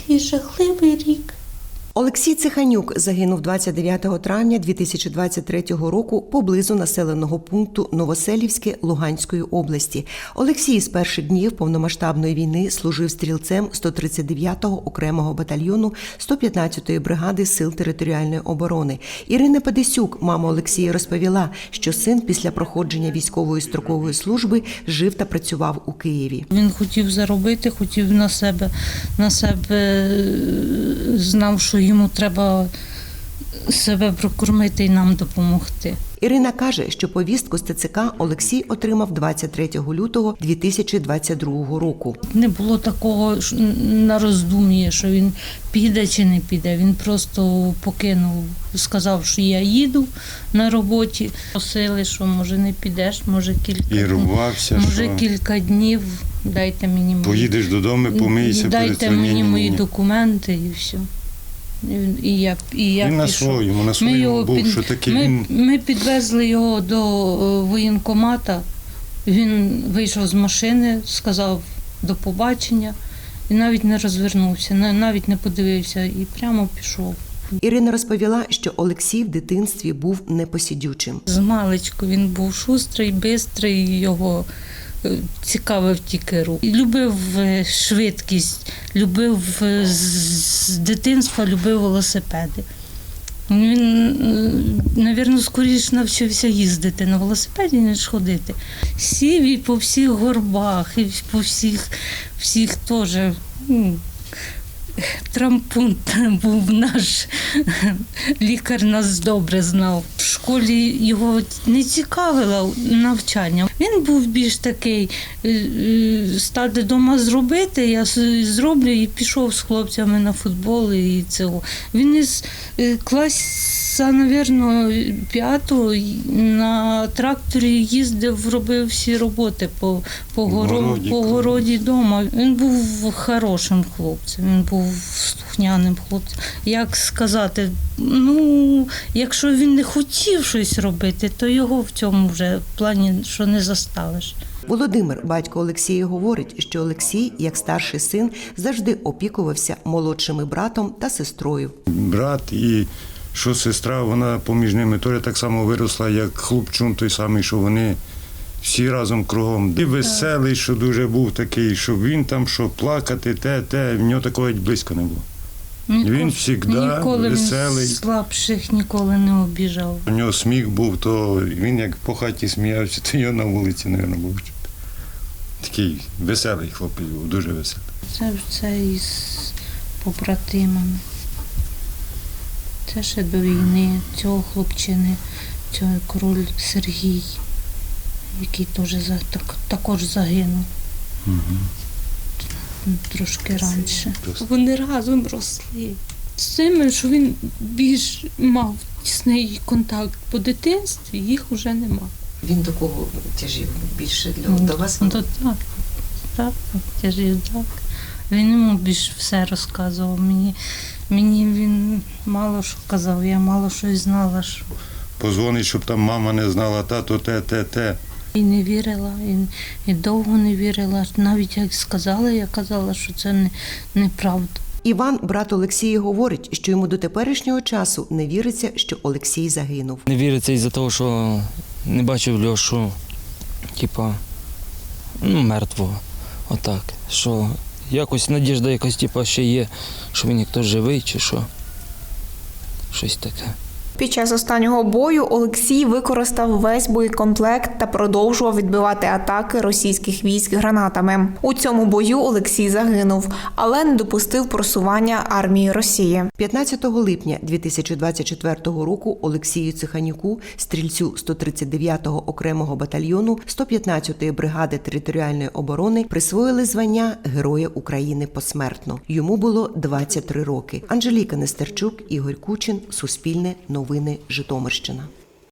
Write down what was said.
такий жахливий рік. Олексій Циханюк загинув 29 травня 2023 року поблизу населеного пункту Новоселівське Луганської області. Олексій з перших днів повномасштабної війни служив стрільцем 139-го окремого батальйону 115-ї бригади сил територіальної оборони. Ірина Падисюк, мама Олексія, розповіла, що син після проходження військової строкової служби жив та працював у Києві. Він хотів заробити, хотів на себе, на себе е, знав, що йому треба себе прокормити і нам допомогти. Ірина каже, що повістку з ТЦК Олексій отримав 23 лютого 2022 року. Не було такого на роздум'ї, що він піде чи не піде. Він просто покинув, сказав, що я їду на роботі. Просили, що може не підеш, може кілька І днів. рубався, Може що кілька днів. Дайте мені поїдеш додому, помийся, Дайте мені ні, ні, мої документи і все. І- я, і я Він на пішов. своєму, на Ми, своєму його був, під- що таке ми, він ми підвезли його до е, воєнкомата. Він вийшов з машини, сказав до побачення і навіть не розвернувся, на- навіть не подивився і прямо пішов. Ірина розповіла, що Олексій в дитинстві був непосідючим. З маличку він був шустрий, бистрий, його цікавив тільки рух. Любив е, швидкість, любив е, з- дитинства, любив велосипеди. Він, мабуть, скоріше навчився їздити на велосипеді, ніж ходити. Сів і по всіх горбах, і по всіх, всіх теж. Трампунт був наш лікар нас добре знав. В школі його не цікавило навчання. Він був більш такий е, е, стати вдома зробити, я зроблю і пішов з хлопцями на футбол і цього. Він із е, класа, навірно, п'ятого на тракторі їздив, робив всі роботи по, по, горо- Городі, по городі дома. Він був хорошим хлопцем, він був слухняним хлопцем. Як сказати, ну, якщо він не хотів щось робити, то його в цьому вже в плані що не заставиш. Володимир, батько Олексія, говорить, що Олексій, як старший син, завжди опікувався молодшими братом та сестрою. брат і що сестра, вона поміж ними теж так само виросла, як хлопчун той самий, що вони всі разом кругом. І веселий, що дуже був такий, щоб він там що плакати, те, те, в нього такого близько не було. Він всігда ніколи веселий. Слабших ніколи не обіжав. У нього сміх був, то він як по хаті сміявся, то його на вулиці, мабуть, був. Такий веселий хлопець був, дуже веселий. Це це із побратимами. Це ще до війни цього хлопчини, цього король Сергій, який теж так, також загинув трошки раніше. Вони разом росли. З цими, що він більш мав тісний контакт по дитинстві, їх вже нема. Він до кого тяжів більше для Ну, до вас? То так, так, так, тяжів, так. Він йому більш все розказував. Мені, мені він мало що казав, я мало щось знала. Що... Позвонить, щоб там мама не знала, тато, те, те, те. І не вірила, і, і довго не вірила. Навіть як сказала, я казала, що це не, неправда. Іван, брат Олексія, говорить, що йому до теперішнього часу не віриться, що Олексій загинув. Не віриться із-за того, що не бачив Льошу, типа, ну, мертвого. Отак. Що якось надіжда якась, типа, ще є, що він хтось живий чи що. Щось таке. Під час останнього бою Олексій використав весь боєкомплект та продовжував відбивати атаки російських військ гранатами. У цьому бою Олексій загинув, але не допустив просування армії Росії. 15 липня 2024 року Олексію Циханюку, стрільцю 139-го окремого батальйону 115-ї бригади територіальної оборони, присвоїли звання Героя України посмертно. Йому було 23 роки. Анжеліка Нестерчук, Ігор Кучин, Суспільне, Новини, Житомирщина.